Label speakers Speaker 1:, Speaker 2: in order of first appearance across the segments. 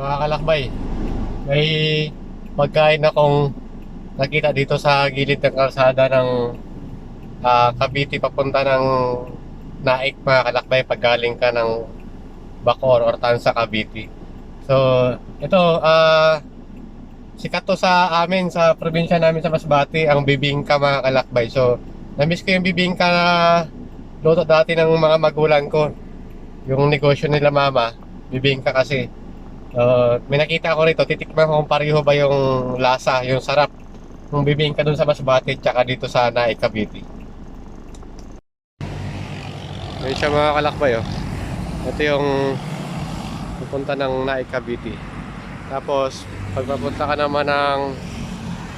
Speaker 1: mga kalakbay. May pagkain akong nakita dito sa gilid ng kalsada ng ah, Cavite papunta ng Naik mga kalakbay pag galing ka ng Bacor or Tansa Cavite. So, ito ah sikat to sa amin sa probinsya namin sa Masbate ang bibingka mga kalakbay. So, na-miss ko yung bibingka na luto dati ng mga magulang ko. Yung negosyo nila mama, bibingka kasi. Uh, may nakita ko rito, titikman ko kung pareho ba yung lasa, yung sarap ng bibingka dun sa Masbate tsaka dito sa Naik Cavite. Ayun siya mga kalakbay oh. Ito yung pupunta ng Naik Cavite. Tapos pag papunta ka naman ng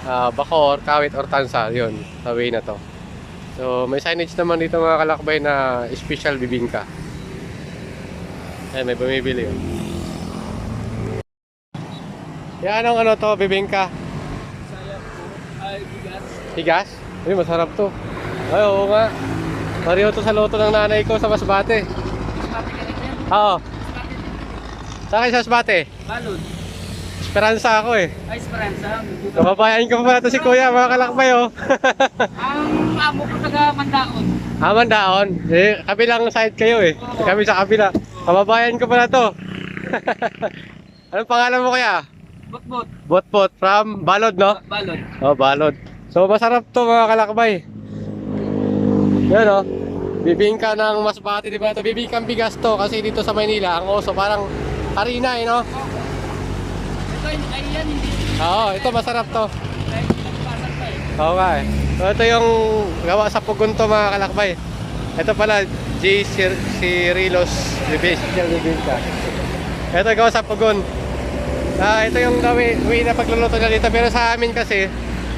Speaker 1: ah, Bacoor, Kawit or Tansa, yun, sa way na to. So may signage naman dito mga kalakbay na special bibingka. Ayan, may bumibili oh. Yan ang ano to, bibingka.
Speaker 2: Saya po ay bigas.
Speaker 1: Higas? Uy, masarap to. Ay, oo nga. Pareho to sa loto ng nanay ko sa Masbate.
Speaker 2: Pati ka rin yan.
Speaker 1: Oo. Sa akin sa Masbate.
Speaker 2: Balon.
Speaker 1: Esperanza ako eh.
Speaker 2: Ay, Esperanza.
Speaker 1: Kababayan ko pa pala to si Kuya, mga kalakbay oh.
Speaker 2: Ang amo ko taga Mandaon.
Speaker 1: Aman daon. Eh, kabilang side kayo eh. Kami sa kabila. Kababayan ko pala to. Anong pangalan mo kaya?
Speaker 2: Bot-bot.
Speaker 1: Botbot from Balod, no?
Speaker 2: Balon.
Speaker 1: Oh, Balod. So, masarap to mga kalakbay. Yan oh. Bibingka ng Masbate, di ba? Ito, bibingkang bigas to kasi dito sa Maynila, ang oso parang harina eh, no?
Speaker 2: Ito ay yan hindi.
Speaker 1: Oo, ito masarap to.
Speaker 2: Pa eh.
Speaker 1: Eh. So, ito yung gawa sa pugon to mga kalakbay. Ito pala, J. Sir, Cirilos Bibingka. Ito gawa sa pugon. Ah, ito yung gawi, way na pagluluto nila dito. Pero sa amin kasi,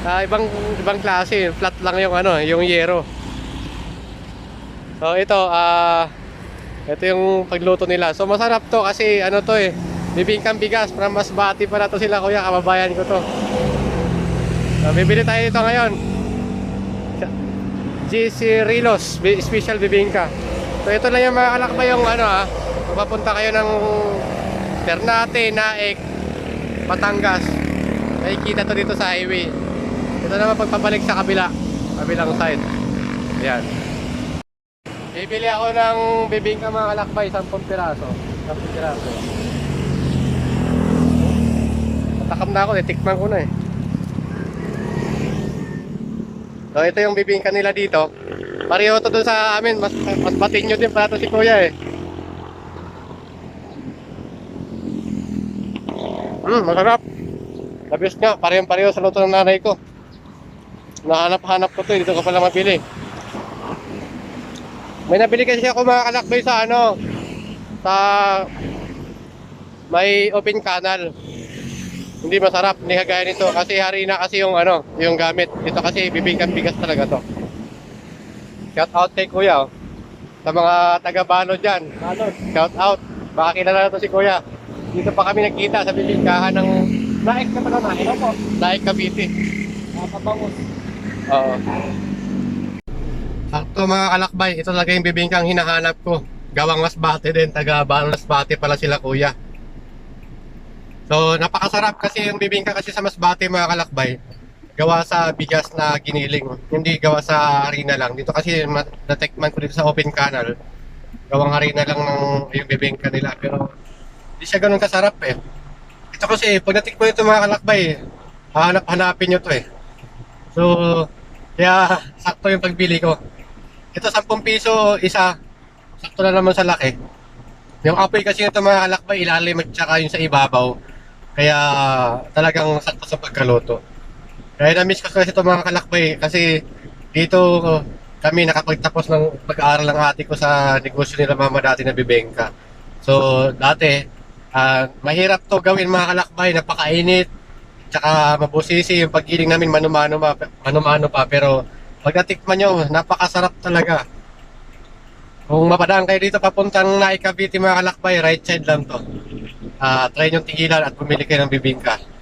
Speaker 1: ah, ibang ibang klase. Flat lang yung ano, yung yero. So ito, ah, ito yung pagluto nila. So masarap to kasi ano to eh, bibingkang bigas. From Masbati pala to sila kuya, kababayan ko to. So, bibili tayo ito ngayon. GC Rilos, special bibingka. So ito na yung mga kalakbay yung ano ah, papunta kayo ng Ternate, Naik, Batangas. Nakikita to dito sa highway. Ito naman pagpabalik sa kabila, kabilang side. Yan. Bibili ako ng bibingka mga kalakbay, 10 piraso. 10 piraso. Natakam na ako, titikman ko na eh. So ito yung bibingka nila dito. Pareho to dun sa amin, mas mas batinyo din pala to si Kuya eh. Hmm, masarap. Labis nga, parehong pareho sa luto ng nanay ko. Nahanap-hanap ko to, eh, dito ko pala mabili. May nabili kasi ako mga kalakbay sa ano, sa may open canal. Hindi masarap, hindi kagaya nito kasi harina kasi yung ano, yung gamit. Dito kasi bibingkan bigas talaga to. Shout out kay Kuya oh. Sa mga taga-bano dyan. Shout out. Baka kilala na to si Kuya. Dito pa kami nagkita sa bibingkahan ng Naik na pala Naik. Opo. Naik Cavite.
Speaker 2: Nakapabangos.
Speaker 1: Oo. Sakto mga kalakbay, ito talaga yung bibingkang hinahanap ko. Gawang Masbate din, taga Bano Masbate pala sila kuya. So, napakasarap kasi yung bibingka kasi sa Masbate mga kalakbay. Gawa sa bigas na giniling, hindi gawa sa harina lang. Dito kasi ma- natekman ko dito sa open canal. Gawang harina lang ng yung bibingka nila pero hindi siya ganun kasarap eh. Ito kasi pag natikman ito mga kalakbay, hanap-hanapin nyo to eh. So, kaya sakto yung pagbili ko. Ito 10 piso isa. Sakto na naman sa laki. Yung apoy kasi ito mga kalakbay ilalim at saka yung sa ibabaw. Kaya talagang sakto sa pagkaluto. Kaya na-miss ko kasi ito mga kalakbay kasi dito kami nakapagtapos ng pag-aaral ng ate ko sa negosyo nila mama dati na bibengka. So dati, ah, mahirap to gawin mga kalakbay, napakainit, tsaka mabusisi yung paggiling namin mano-mano pa, mano-mano pa pero pag natikman nyo, napakasarap talaga. Kung mapadaan kayo dito papuntang Naik Cavite mga kalakbay, right side lang to. Ah, try nyo tigilan at bumili kayo ng bibingka.